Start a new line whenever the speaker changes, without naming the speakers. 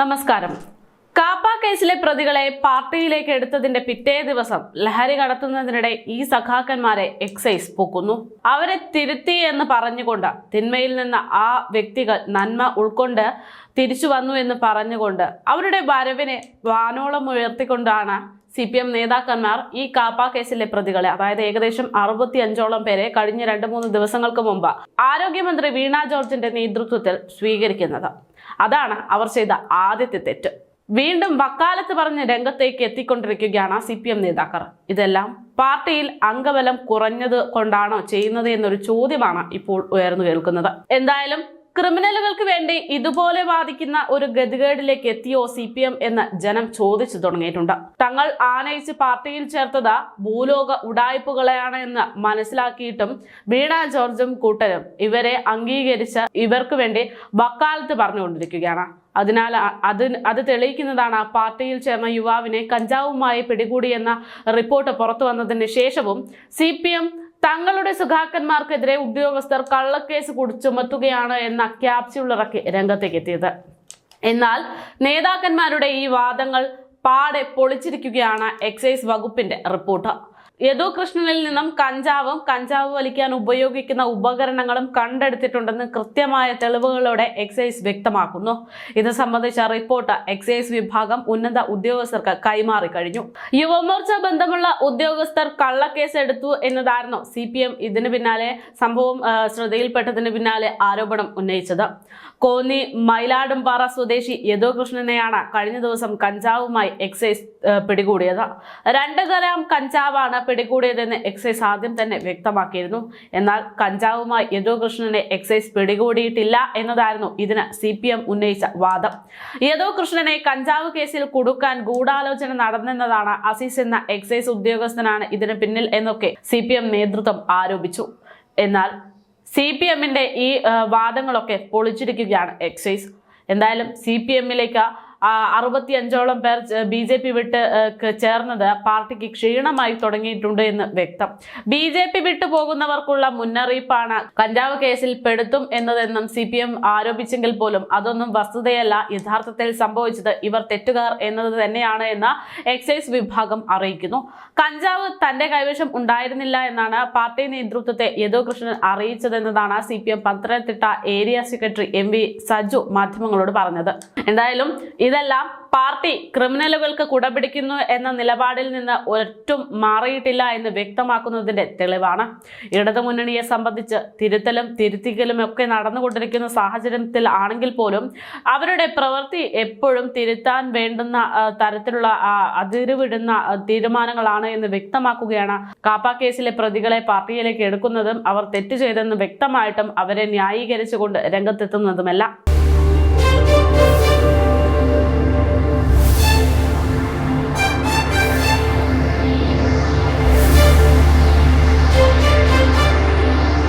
നമസ്കാരം. കേസിലെ പ്രതികളെ പാർട്ടിയിലേക്ക് എടുത്തതിന്റെ പിറ്റേ ദിവസം ലഹരി കടത്തുന്നതിനിടെ ഈ സഖാക്കന്മാരെ എക്സൈസ് പൂക്കുന്നു. അവരെ തിരുത്തി എന്ന് പറഞ്ഞുകൊണ്ട് തിന്മയിൽ നിന്ന് ആ വ്യക്തികൾ നന്മ ഉൾക്കൊണ്ട് തിരിച്ചു വന്നു എന്ന് പറഞ്ഞുകൊണ്ട് അവരുടെ വരവിനെ വാനോളം ഉയർത്തിക്കൊണ്ടാണ് സി പി എം നേതാക്കന്മാർ ഈ കാപ്പ കേസിലെ പ്രതികളെ അതായത് ഏകദേശം അറുപത്തി അഞ്ചോളം പേരെ കഴിഞ്ഞ രണ്ട് മൂന്ന് ദിവസങ്ങൾക്ക് മുമ്പ് ആരോഗ്യമന്ത്രി വീണ ജോർജിന്റെ നേതൃത്വത്തിൽ സ്വീകരിക്കുന്നത്. അതാണ് അവർ ചെയ്ത ആദ്യത്തെ തെറ്റ്. വീണ്ടും വക്കാലത്ത് പറഞ്ഞ് രംഗത്തേക്ക് എത്തിക്കൊണ്ടിരിക്കുകയാണ് സി പി എം നേതാക്കൾ. ഇതെല്ലാം പാർട്ടിയിൽ അംഗബലം കുറഞ്ഞത് കൊണ്ടാണോ ചെയ്യുന്നത് എന്നൊരു ചോദ്യമാണ് ഇപ്പോൾ ഉയർന്നു കേൾക്കുന്നത്. എന്തായാലും ക്രിമിനലുകൾക്ക് വേണ്ടി ഇതുപോലെ വാദിക്കുന്ന ഒരു ഗതികേടിലേക്ക് എത്തിയോ സി പി എം എന്ന് ജനം ചോദിച്ചു തുടങ്ങിയിട്ടുണ്ട്. തങ്ങൾ ആനയിച്ച് പാർട്ടിയിൽ ചേർത്തത് ഭൂലോക ഉടായ്പകളെയാണ് എന്ന് മനസ്സിലാക്കിയിട്ടും വീണ ജോർജും കൂട്ടരും ഇവരെ അംഗീകരിച്ച് ഇവർക്ക് വേണ്ടി വക്കാലത്ത് പറഞ്ഞുകൊണ്ടിരിക്കുകയാണ്. അതിനാൽ അത് അത് തെളിയിക്കുന്നതാണ് പാർട്ടിയിൽ ചേർന്ന യുവാവിനെ കഞ്ചാവുമായി പിടികൂടിയെന്ന റിപ്പോർട്ട് പുറത്തു വന്നതിന് ശേഷവും സി തങ്ങളുടെ സുഖാക്കന്മാർക്കെതിരെ ഉദ്യോഗസ്ഥർ കള്ളക്കേസ് ചുമത്തുകയാണ് എന്ന ക്യാപ്സ്യൂളിറക്കി രംഗത്തേക്ക് എത്തിയത് എന്നാൽ നേതാക്കന്മാരുടെ ഈ വാദങ്ങൾ പാടെ പൊളിച്ചിരിക്കുകയാണ് എക്സൈസ് വകുപ്പിന്റെ റിപ്പോർട്ട്. യദു കൃഷ്ണനിൽ നിന്നും കഞ്ചാവും കഞ്ചാവ് വലിക്കാൻ ഉപയോഗിക്കുന്ന ഉപകരണങ്ങളും കണ്ടെടുത്തിട്ടുണ്ടെന്ന് കൃത്യമായ തെളിവുകളോടെ എക്സൈസ് വ്യക്തമാക്കുന്നു. ഇത് സംബന്ധിച്ച റിപ്പോർട്ട് എക്സൈസ് വിഭാഗം ഉന്നത ഉദ്യോഗസ്ഥർക്ക് കൈമാറി കഴിഞ്ഞു. യുവമോർച്ച ബന്ധമുള്ള ഉദ്യോഗസ്ഥർ കള്ളക്കേസ് എടുത്തു എന്നതായിരുന്നു സി പി എം ഇതിന് പിന്നാലെ സംഭവം ശ്രദ്ധയിൽപ്പെട്ടതിന് പിന്നാലെ ആരോപണം ഉന്നയിച്ചത്. കോന്നി മയിലാടുംപാറ സ്വദേശി യദുകൃഷ്ണനെയാണ് കഴിഞ്ഞ ദിവസം കഞ്ചാവുമായി എക്സൈസ് പിടികൂടിയത്. രണ്ട് ഗ്രാം കഞ്ചാവാണ് പിടികൂടിയതെന്ന് എക്സൈസ് ആദ്യം തന്നെ വ്യക്തമാക്കിയിരുന്നു. എന്നാൽ കഞ്ചാവുമായി യദുകൃഷ്ണനെ എക്സൈസ് പിടികൂടിയിട്ടില്ല എന്നതായിരുന്നു ഇതിന് സി ഉന്നയിച്ച വാദം. യദുകൃഷ്ണനെ കഞ്ചാവ് കേസിൽ കുടുക്കാൻ ഗൂഢാലോചന നടന്നെന്നതാണ് അസീസ് എന്ന എക്സൈസ് ഉദ്യോഗസ്ഥനാണ് ഇതിന് പിന്നിൽ എന്നൊക്കെ സി നേതൃത്വം ആരോപിച്ചു. എന്നാൽ സി പി എമ്മിന്റെ ഈ വാദങ്ങളൊക്കെ പൊളിച്ചിരിക്കുകയാണ് എക്സൈസ്. എന്തായാലും സി പി എമ്മിലേക്ക് അറുപത്തി അഞ്ചോളം പേർ ബി ജെ പി വിട്ട് ചേർന്നത് പാർട്ടിക്ക് ക്ഷീണമായി തുടങ്ങിയിട്ടുണ്ട് എന്ന് വ്യക്തം. ബി ജെ പി വിട്ടു പോകുന്നവർക്കുള്ള മുന്നറിയിപ്പാണ് കഞ്ചാവ് കേസിൽ പെടുത്തും എന്നതെന്നും സി പി എം ആരോപിച്ചെങ്കിൽ പോലും അതൊന്നും വസ്തുതയല്ല. യഥാർത്ഥത്തിൽ സംഭവിച്ചത് ഇവർ തെറ്റുകാർ എന്നത് തന്നെയാണ് എന്ന് എക്സൈസ് വിഭാഗം അറിയിക്കുന്നു. കഞ്ചാവ് തന്റെ കൈവശം ഉണ്ടായിരുന്നില്ല എന്നാണ് പാർട്ടി നേതൃത്വത്തെ Yadu Krishnan അറിയിച്ചതെന്നതാണ് C P M Pathanamthitta area secretary M V Saju മാധ്യമങ്ങളോട് പറഞ്ഞത്. എന്തായാലും ഇതെല്ലാം പാർട്ടി ക്രിമിനലുകൾക്ക് കുടപിടിക്കുന്നു എന്ന നിലപാടിൽ നിന്ന് ഒട്ടും മാറിയിട്ടില്ല എന്ന് വ്യക്തമാക്കുന്നതിന്റെ തെളിവാണ്. ഇടതുമുന്നണിയെ സംബന്ധിച്ച് തിരുത്തലും തിരുത്തിക്കലും ഒക്കെ നടന്നുകൊണ്ടിരിക്കുന്ന സാഹചര്യത്തിൽ ആണെങ്കിൽ പോലും അവരുടെ പ്രവൃത്തി എപ്പോഴും തിരുത്താൻ വേണ്ടുന്ന തരത്തിലുള്ള അതിരുവിടുന്ന തീരുമാനങ്ങളാണ് എന്ന് വ്യക്തമാക്കുകയാണ്. കാപ്പ കേസിലെ പ്രതികളെ പാർട്ടിയിലേക്ക് എടുക്കുന്നതും അവർ തെറ്റ് ചെയ്തെന്ന് വ്യക്തമായിട്ടും അവരെ ന്യായീകരിച്ചുകൊണ്ട് രംഗത്തെത്തുന്നതുമല്ല.